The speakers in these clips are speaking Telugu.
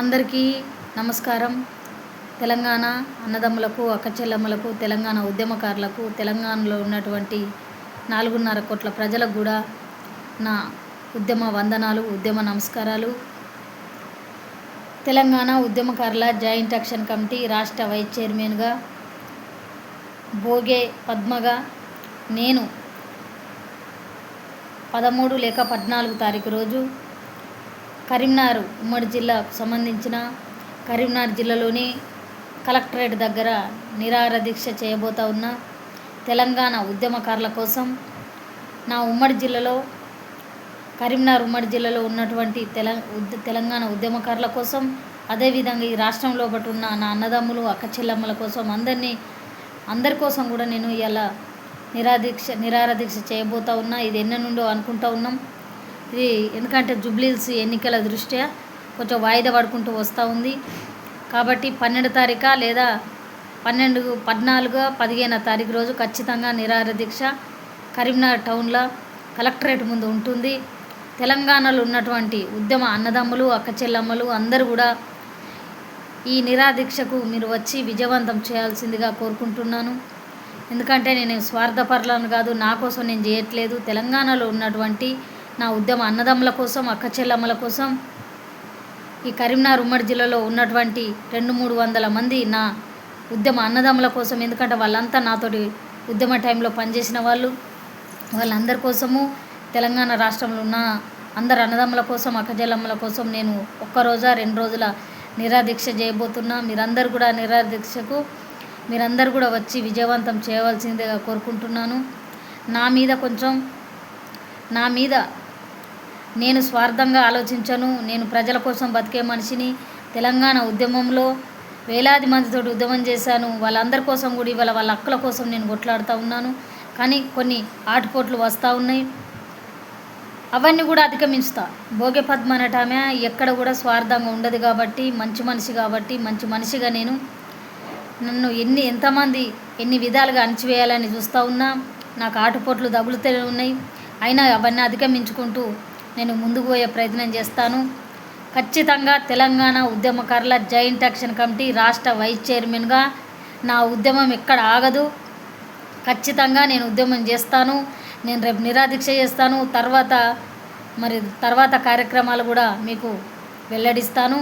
అందరికీ నమస్కారం. తెలంగాణ అన్నదమ్ములకు అక్కచెల్లెమ్మలకు తెలంగాణ ఉద్యమకారులకు తెలంగాణలో ఉన్నటువంటి నాలుగున్నర కోట్ల ప్రజలకు కూడా నా ఉద్యమ వందనాలు ఉద్యమ నమస్కారాలు. తెలంగాణ ఉద్యమకారుల జాయింట్ యాక్షన్ కమిటీ రాష్ట్ర వైస్ చైర్మన్గా భోగే పద్మగా నేను పదమూడు లేక పద్నాలుగు తారీఖు రోజు కరీంనగర్ ఉమ్మడి జిల్లాకు సంబంధించిన కరీంనగర్ జిల్లాలోని కలెక్టరేట్ దగ్గర నిరాహార దీక్ష చేయబోతా ఉన్న తెలంగాణ ఉద్యమకారుల కోసం నా ఉమ్మడి జిల్లాలో కరీంనగర్ ఉమ్మడి జిల్లాలో ఉన్నటువంటి తెల తెలంగాణ ఉద్యమకారుల కోసం అదేవిధంగా ఈ రాష్ట్రంలో ఒకటి ఉన్న నా అన్నదమ్ములు అక్క చెల్లెమ్మల కోసం అందరినీ అందరి కోసం కూడా నేను ఇలా నిరాదీక్ష నిరాహార దీక్ష చేయబోతా ఉన్నా ఇది ఎన్న నుండో అనుకుంటా ఉన్నాం. ఇది ఎందుకంటే జుబ్లీల్స్ ఎన్నికల దృష్ట్యా కొంచెం వాయిదా పడుకుంటూ వస్తూ ఉంది. కాబట్టి పన్నెండు తారీఖు లేదా పన్నెండు పద్నాలుగు పదిహేను తారీఖు రోజు ఖచ్చితంగా నిరాహార దీక్ష కరీంనగర్ టౌన్లో కలెక్టరేట్ ముందు ఉంటుంది. తెలంగాణలో ఉన్నటువంటి ఉద్యమ అన్నదమ్ములు అక్క చెల్లమ్మలు అందరూ కూడా ఈ నిరాదీక్షకు మీరు వచ్చి విజయవంతం చేయాల్సిందిగా కోరుకుంటున్నాను. ఎందుకంటే నేను స్వార్థపరులను కాదు నా కోసం నేను చేయట్లేదు. తెలంగాణలో ఉన్నటువంటి నా ఉద్యమ అన్నదమ్ముల కోసం అక్క చెల్లమ్మల కోసం ఈ కరీంనగర్ ఉమ్మడి జిల్లాలో ఉన్నటువంటి రెండు మూడు వందల మంది నా ఉద్యమ అన్నదమ్ముల కోసం. ఎందుకంటే వాళ్ళంతా నాతోటి ఉద్యమ టైంలో పనిచేసిన వాళ్ళు. వాళ్ళందరి కోసము తెలంగాణ రాష్ట్రంలో ఉన్న అందరు అన్నదమ్ముల కోసం అక్కజల్లమ్మల కోసం నేను ఒక్క రోజా రెండు రోజుల నిరాదీక్ష చేయబోతున్నా. మీరందరూ కూడా నిరాదీక్షకు మీరందరూ కూడా వచ్చి విజయవంతం చేయవలసిందిగా కోరుకుంటున్నాను. నా మీద కొంచెం నా మీద నేను స్వార్థంగా ఆలోచించను. నేను ప్రజల కోసం బతికే మనిషిని తెలంగాణ ఉద్యమంలో వేలాది మందితో ఉద్యమం చేశాను. వాళ్ళందరి కోసం కూడా ఇవాళ వాళ్ళ అక్కల కోసం నేను కొట్లాడుతూ ఉన్నాను. కానీ కొన్ని ఆటుపోట్లు వస్తూ ఉన్నాయి. అవన్నీ కూడా అధిగమించుతా. భోగి పద్మ అనటామె ఎక్కడ కూడా స్వార్థంగా ఉండదు కాబట్టి మంచి మనిషి కాబట్టి మంచి మనిషిగా నేను నన్ను ఎన్ని ఎంతమంది ఎన్ని విధాలుగా అణిచివేయాలని చూస్తూ ఉన్నా నాకు ఆటుపోట్లు తగులుతూనే ఉన్నాయి. అయినా అవన్నీ అధిగమించుకుంటూ నేను ముందుకు పోయే ప్రయత్నం చేస్తాను. ఖచ్చితంగా తెలంగాణ ఉద్యమకారుల జాయింట్ యాక్షన్ కమిటీ రాష్ట్ర వైస్ చైర్మన్గా నా ఉద్యమం ఎక్కడ ఆగదు. ఖచ్చితంగా నేను ఉద్యమం చేస్తాను. నేను రేపు నిరాదీక్ష చేస్తాను. తర్వాత మరి తర్వాత కార్యక్రమాలు కూడా మీకు వెల్లడిస్తాను.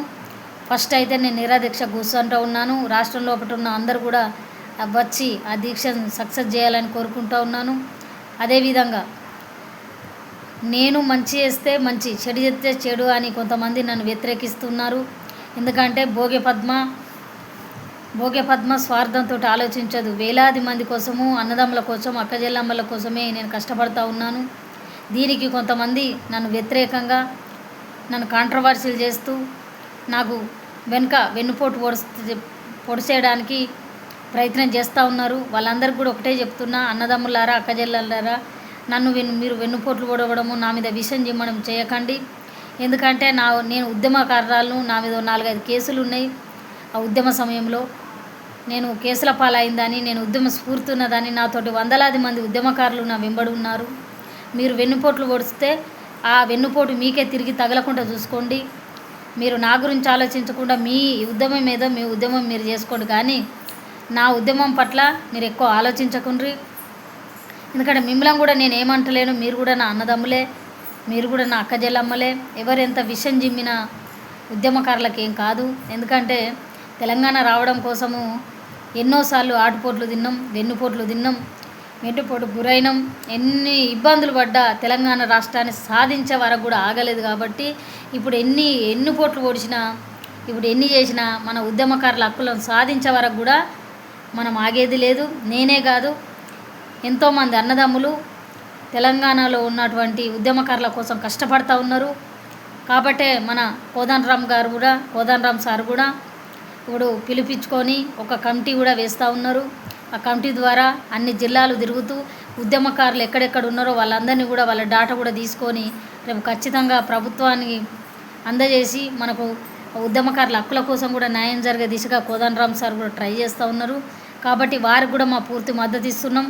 ఫస్ట్ అయితే నేను నిరాదీక్ష కూర్చుంటూ ఉన్నాను. రాష్ట్రంలో ఒకటి ఉన్న అందరు కూడా వచ్చి ఆ దీక్షను సక్సెస్ చేయాలని కోరుకుంటూ ఉన్నాను. అదేవిధంగా నేను మంచి చేస్తే మంచి చెడు చేస్తే చెడు అని కొంతమంది నన్ను వ్యతిరేకిస్తున్నారు. ఎందుకంటే భోగ్య పద్మ భోగ్య పద్మ స్వార్థంతో ఆలోచించదు. వేలాది మంది కోసము అన్నదమ్ముల కోసం అక్కజెల్లమ్మల కోసమే నేను కష్టపడుతూ ఉన్నాను. దీనికి కొంతమంది నన్ను వ్యతిరేకంగా నన్ను కాంట్రవర్సీలు చేస్తూ నాకు వెనుక వెన్నుపోటు పొడిస్తే పొడిచేయడానికి ప్రయత్నం చేస్తూ ఉన్నారు. వాళ్ళందరికీ కూడా ఒకటే చెప్తున్నా అన్నదమ్ములారా అక్కజెల్లలారా నన్ను వెన్ను మీరు వెన్నుపోట్లు పొడవడము నా మీద విషయం చిమ్మడం చేయకండి. ఎందుకంటే నా నేను ఉద్యమకారాలను నా మీద నాలుగైదు కేసులు ఉన్నాయి. ఆ ఉద్యమ సమయంలో నేను కేసుల పాలైందని నేను ఉద్యమ స్ఫూర్తి ఉన్నదని నాతోటి వందలాది మంది ఉద్యమకారులు నా వెంబడి ఉన్నారు. మీరు వెన్నుపోట్లు పొడిస్తే ఆ వెన్నుపోటు మీకే తిరిగి తగలకుండా చూసుకోండి. మీరు నా గురించి ఆలోచించకుండా మీ ఉద్యమం ఏదో మీ ఉద్యమం మీరు చేసుకోండి. కానీ నా ఉద్యమం పట్ల మీరు ఎక్కువ ఆలోచించకుండ్రి. ఎందుకంటే మిమ్మల్ని కూడా నేను ఏమంటలేను మీరు కూడా నా అన్నదమ్ములే మీరు కూడా నా అక్కజెల్లమ్మలే ఎవరెంత విషం జిమ్మిన ఉద్యమకారులకు ఏం కాదు. ఎందుకంటే తెలంగాణ రావడం కోసము ఎన్నోసార్లు ఆటుపోట్లు తిన్నాం వెన్నుపోట్లు తిన్నాం మెట్టుపోటు గురైనాం. ఎన్ని ఇబ్బందులు పడ్డా తెలంగాణ రాష్ట్రాన్ని సాధించే వరకు కూడా ఆగలేదు కాబట్టి ఇప్పుడు ఎన్ని ఎన్ని పోట్లు ఇప్పుడు ఎన్ని చేసినా మన ఉద్యమకారుల హక్కులను సాధించే వరకు కూడా మనం ఆగేది లేదు. నేనే కాదు ఎంతోమంది అన్నదమ్ములు తెలంగాణలో ఉన్నటువంటి ఉద్యమకారుల కోసం కష్టపడుతూ ఉన్నారు. కాబట్టే మన కోదండ రామ్ గారు కూడా కోదండ రామ్ సార్ కూడా ఇప్పుడు పిలిపించుకొని ఒక కమిటీ కూడా వేస్తూ ఉన్నారు. ఆ కమిటీ ద్వారా అన్ని జిల్లాలు తిరుగుతూ ఉద్యమకారులు ఎక్కడెక్కడ ఉన్నారో వాళ్ళందరినీ కూడా వాళ్ళ డాటా కూడా తీసుకొని రేపు ఖచ్చితంగా ప్రభుత్వానికి అందజేసి మనకు ఉద్యమకారుల హక్కుల కోసం కూడా న్యాయం జరిగే దిశగా కోదండరామ్ సార్ కూడా ట్రై చేస్తూ ఉన్నారు. కాబట్టి వారికి కూడా మా పూర్తి మద్దతు ఇస్తున్నాం.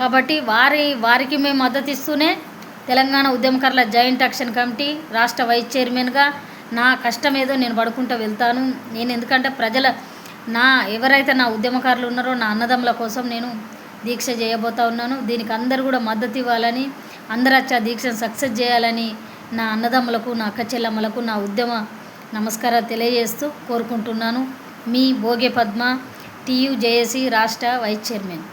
కాబట్టి వారి వారికి మేము మద్దతు ఇస్తూనే తెలంగాణ ఉద్యమకారుల జాయింట్ యాక్షన్ కమిటీ రాష్ట్ర వైస్ చైర్మన్గా నా కష్టం ఏదో నేను పడుకుంటూ వెళ్తాను. నేను ఎందుకంటే ప్రజల నా ఎవరైతే నా ఉద్యమకారులు ఉన్నారో నా అన్నదమ్ముల కోసం నేను దీక్ష చేయబోతా ఉన్నాను. దీనికి అందరు కూడా మద్దతు ఇవ్వాలని అందరూ వచ్చి ఆ దీక్షను సక్సెస్ చేయాలని నా అన్నదమ్ములకు నా అక్క చెల్లమ్మలకు నా ఉద్యమ నమస్కారాలు తెలియజేస్తూ కోరుకుంటున్నాను. మీ భోగే పద్మ టీయు జేఏసీ రాష్ట్ర వైస్ చైర్మన్.